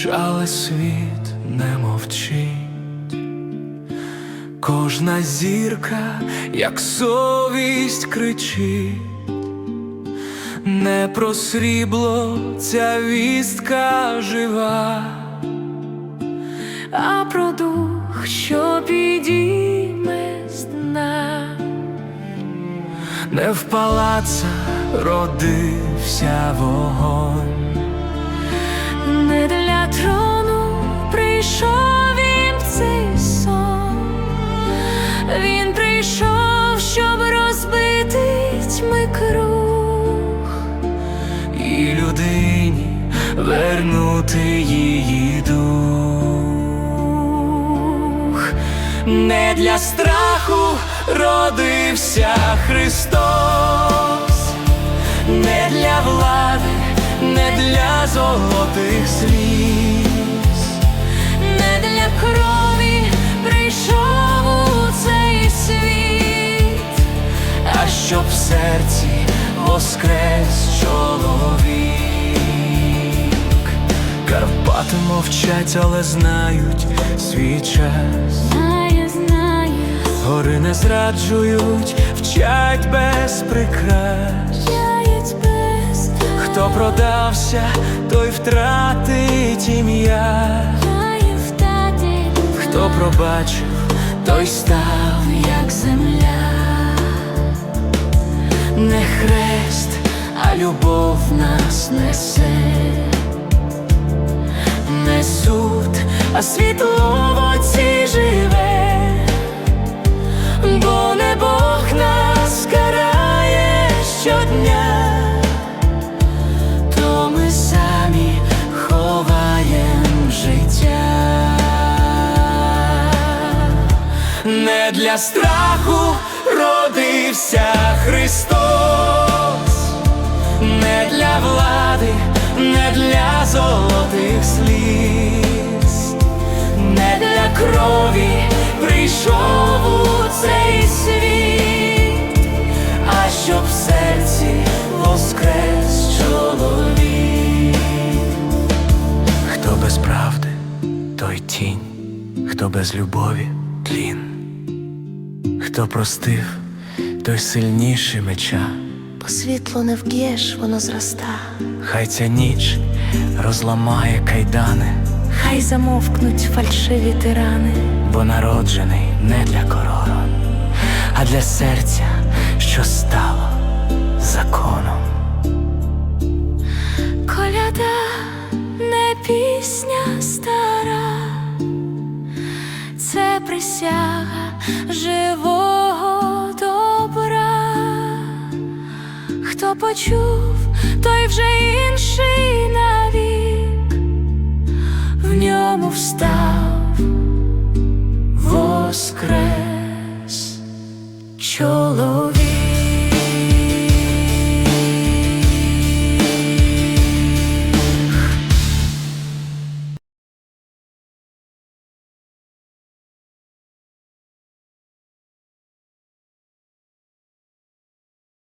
ніч, але світ не мовчить. Кожна зірка, як совість кричить, не про срібло ця вістка жива. а про дух, що підійме з дна. Не в палацах родився вогонь, трону прийшов в цей сон. Він прийшов, щоб розбити тьми круг. і людині вернути її дух. Не для страху родився Христос, не для влади, не для золотих сліз. Щоб в серці воскрес чоловік. Карпати мовчать, але знають свій час. Знає, знає, Гори не зраджують, вчать без прикрас. без Хто продався, той втратить ім'я. Хто пробачив, той став як земля. Хрест, а любов нас несе. Не суд, а світло в оці живе, бо не Бог нас карає щодня, то ми самі ховаєм життя. Не для страху родився Христос, для золотих сліз, не для крові прийшов у цей світ, а щоб в серці воскрес чоловік. Хто без правди, той тінь, хто без любові тлін. Хто простив, той сильніший меча. По світло не вб'єш, воно зроста. Хай ця ніч розламає кайдани, Хай замовкнуть фальшиві тирани. бо народжений не для коророн, а для серця, що стало законом. Коляда не пісня стара, це присяга живого почув, той вже інший навік, в ньому встав воскрес.